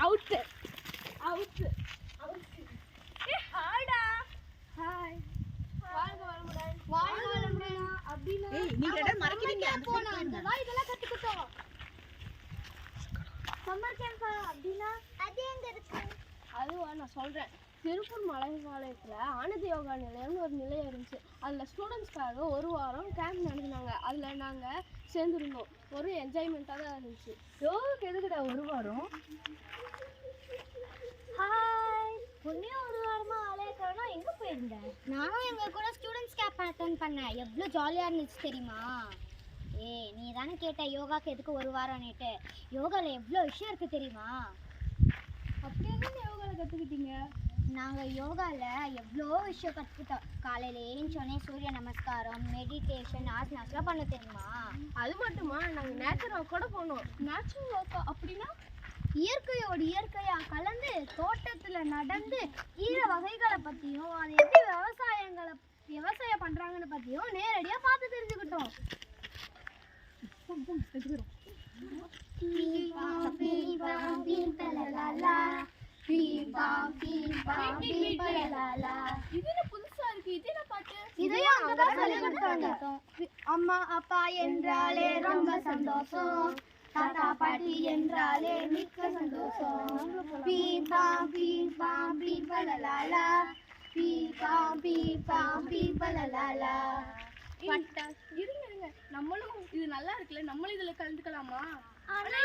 Out out ஏ ஹாய்டா hi வாழ்க வளமுடன். வாழ்க வளமுடன். அப்படின்னா ஏய், நீங்க மறைக்கிறீங்க. அந்த. அங்கதான் இதெல்லாம் கத்துக்கிட்டோம் சம்மர் கேம்ப் அது எங்க இருக்கு? அதுவா நான் சொல்கிறேன் திருப்பூர் மலைப்பாளையத்தில் ஆனந்த யோகா நிலையம்னு ஒரு நிலையம் இருந்துச்சு. அதில் ஸ்டூடெண்ட்ஸ்க்காக ஒரு வாரம் கேம்ப் நடத்தினாங்க. அதில் நாங்கள் சேர்ந்துருந்தோம். ஒரு என்ஜாய்மெண்ட்டாக தான் இருந்துச்சு. யோகாக்கு எதுக்குடா ஒரு வாரம்? ஹாய் பொண்ணே ஒரு வாரமா ஆலயக்காரனா எங்க போயிருந்த? நானும் எங்க கூட ஸ்டூடெண்ட்ஸ் கேம்ப் அட்டன் பண்ணேன். எவ்வளவு ஜாலியா இருந்துச்சு தெரியுமா? ஏய் நீ தானே கேட்ட யோகாக்கு எதுக்கு ஒரு வாரம்னுட்டு. யோகால எவ்வளோ விஷயம் இருக்கு தெரியுமா? அப்படி என்ன யோகாவில் கற்றுக்கிட்டீங்க நாங்கள் யோகாவில் எவ்வளோ விஷயம் கற்றுக்கிட்டோம் காலையில் ஏஞ்சோடனே சூரிய நமஸ்காரம் மெடிடேஷன் ஆசனாஸ்லாம் பண்ண தெரியுமா அது மட்டுமா நாங்கள் நேச்சர் ஒர்க் கூட போனோம் நேச்சுரல் ஒர்க் அப்படின்னா இயற்கையோடு இயற்கையாக கலந்து தோட்டத்தில் நடந்து கீரை வகைகளை பற்றியும் அது எப்படி விவசாயங்களை விவசாயம் பண்ணுறாங்கன்னு பற்றியும் நேரடியாக பார்த்து தெரிஞ்சுக்கிட்டோம் இது என்ன புதுசாக இருக்குது இது என்ன பாட்டு இதையும் அங்கதான் சொல்லிக் கொடுத்தாங்க. அம்மா அப்பா என்றாலே ரொம்ப சந்தோஷம். தாத்தா பாட்டி என்றாலே மிக்க சந்தோஷம். பீபா பீபா பீபலலாலா பீபா பீபா பீபலலாலா இருங்க இருங்க. நம்மளும் இது நல்லா இருக்குல்ல? நம்மளும் இதில் கலந்துக்கலாமா? ஆனா